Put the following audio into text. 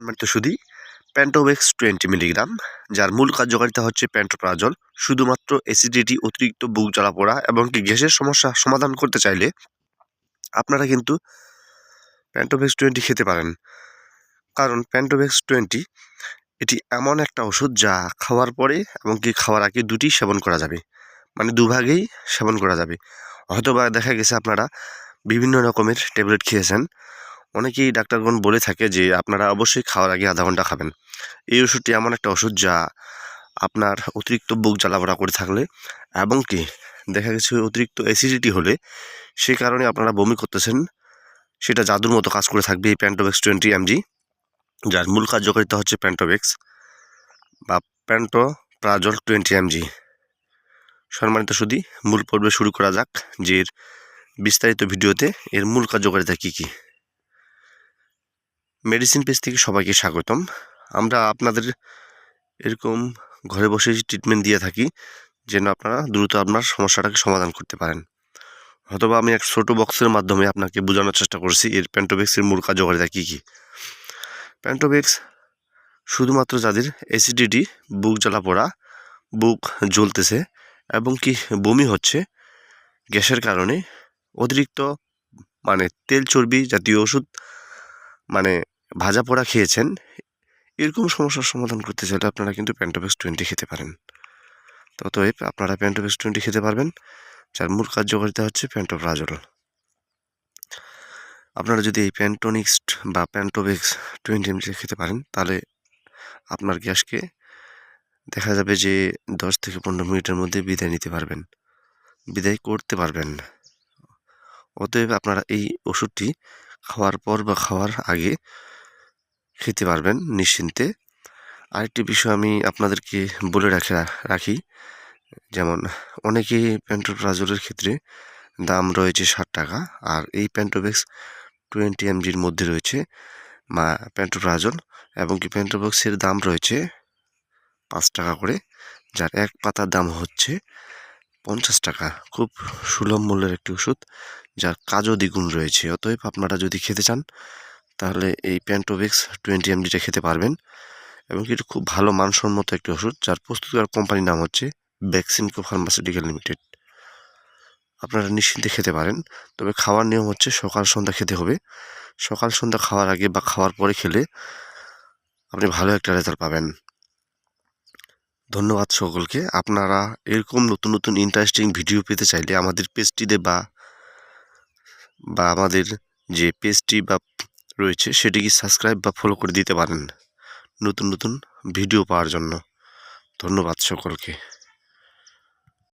মানে তো শুধুই প্যান্টোভেক্স টোয়েন্টি মিলিগ্রাম যার মূল কার্যকারিতা হচ্ছে প্যান্টোপ্রাজল শুধুমাত্র অ্যাসিডিটি অতিরিক্ত বুক জ্বালা পোড়া এবং কি গ্যাসের সমস্যা সমাধান করতে চাইলে আপনারা কিন্তু প্যান্টোভেক্স টোয়েন্টি খেতে পারেন। কারণ প্যান্টোভেক্স টোয়েন্টি এটি এমন একটা ওষুধ যা খাওয়ার পরে এবং কি খাওয়ার আগে দুটি সেবন করা যাবে। মানে দুভাগেই সেবন করা যাবে। হয়তোবা দেখা গেছে আপনারা বিভিন্ন রকমের ট্যাবলেট খেয়েছেন। অনেকেই ডাক্তারগণ বলে থাকে যে আপনারা অবশ্যই খাওয়ার আগে আধা ঘণ্টা খাবেন। এই ওষুধটি এমন একটা ওষুধ যা আপনার অতিরিক্ত বুক জ্বালাপড়া করে থাকলে এবং কি দেখা গেছে অতিরিক্ত অ্যাসিডিটি হলে সেই কারণে আপনারা বমি করতেছেন, সেটা জাদুর মতো কাজ করে থাকবে এই প্যান্টোভেক্স টোয়েন্টি এমজি যার মূল কার্যকারিতা হচ্ছে প্যান্টোভেক্স বা প্যান্টো প্রাজল টোয়েন্টি এমজি সম্মানিত সুদী মূল পর্বে শুরু করা যাক, যে বিস্তারিত ভিডিওতে এর মূল কার্যকারিতা কী কী। মেডিসিন পেজ থেকে সবাইকে স্বাগতম। আমরা আপনাদের এরকম ঘরে বসে ট্রিটমেন্ট দিয়ে থাকি, যেন আপনারা দ্রুত আপনার সমস্যাটাকে সমাধান করতে পারেন। অথবা আমি এক ছোটো বক্সের মাধ্যমে আপনাকে বোঝানোর চেষ্টা করছি, এর প্যান্টোভেক্সের মূল কার্যকারিতা কী কী? প্যান্টোভেক্স শুধুমাত্র যাদের অ্যাসিডিটি বুক জ্বালা পোড়া, বুক জ্বলতেছে এবং কি বমি হচ্ছে, গ্যাসের কারণে অতিরিক্ত মানে তেল চর্বি জাতীয় ওষুধ মানে ভাজা পোড়া খেয়েছেন, এরকম সমস্যার সমাধান করতে চাইলে আপনারা কিন্তু প্যান্টোভেক্স টোয়েন্টি খেতে পারেন। ততএব আপনারা প্যান্টোভেক্স টোয়েন্টি খেতে পারবেন, যার মূল কার্যকারিতা হচ্ছে প্যান্টোপ্রাজল আপনারা যদি এই প্যান্টোনিক্সট বা প্যান্টোভেক্স টোয়েন্টি এমজি খেতে পারেন, তাহলে আপনার গ্যাসকে দেখা যাবে যে দশ থেকে পনেরো মিনিটের মধ্যে বিদায় নিতে পারবেন, বিদায় করতে পারবেন। অতএব আপনারা এই ওষুধটি খাওয়ার পর বা খাওয়ার আগে খেতে পারবেন নিশ্চিন্তে। আরেকটি বিষয় আমি আপনাদেরকে বলে রাখে, রাখি, যেমন অনেকেই প্যান্টোপ্রাজলের ক্ষেত্রে দাম রয়েছে ষাট টাকা আর এই প্যান্টোভেক্স টোয়েন্টি এমজির মধ্যে রয়েছে মা প্যান্টোপ্রাজল এবং কি প্যান্টোভেক্সের দাম রয়েছে পাঁচ টাকা করে, যার এক পাতার দাম হচ্ছে পঞ্চাশ টাকা। খুব সুলভ মূল্যের একটি ওষুধ, যার কাজও দ্বিগুণ রয়েছে। অতএব আপনারা যদি খেতে চান তাহলে এই প্যান্টোভিক্স টোয়েন্টি এমডিটা খেতে পারবেন। এবং এটি খুব ভালো মানসম্মত একটি ওষুধ, যার প্রস্তুত প্রস্তুতকার কোম্পানির নাম হচ্ছে ভ্যাকসিনকো ফার্মাসিউটিক্যাল লিমিটেড আপনারা নিশ্চিন্তে খেতে পারেন, তবে খাওয়ার নিয়ম হচ্ছে সকাল সন্ধ্যা খেতে হবে। সকাল সন্ধ্যা খাওয়ার আগে বা খাওয়ার পরে খেলে আপনি ভালো একটা রেজাল্ট পাবেন। ধন্যবাদ সকলকে। আপনারা এরকম নতুন নতুন ইন্টারেস্টিং ভিডিও পেতে চাইলে আমাদের পেজটিতে বা বা আমাদের যে পেজটি বা রয়েছে, সেটিকে সাবস্ক্রাইব বা ফলো করে দিতে পারেন। নতুন নতুন ভিডিও পাওয়ার জন্য। ধন্যবাদ সকলকে।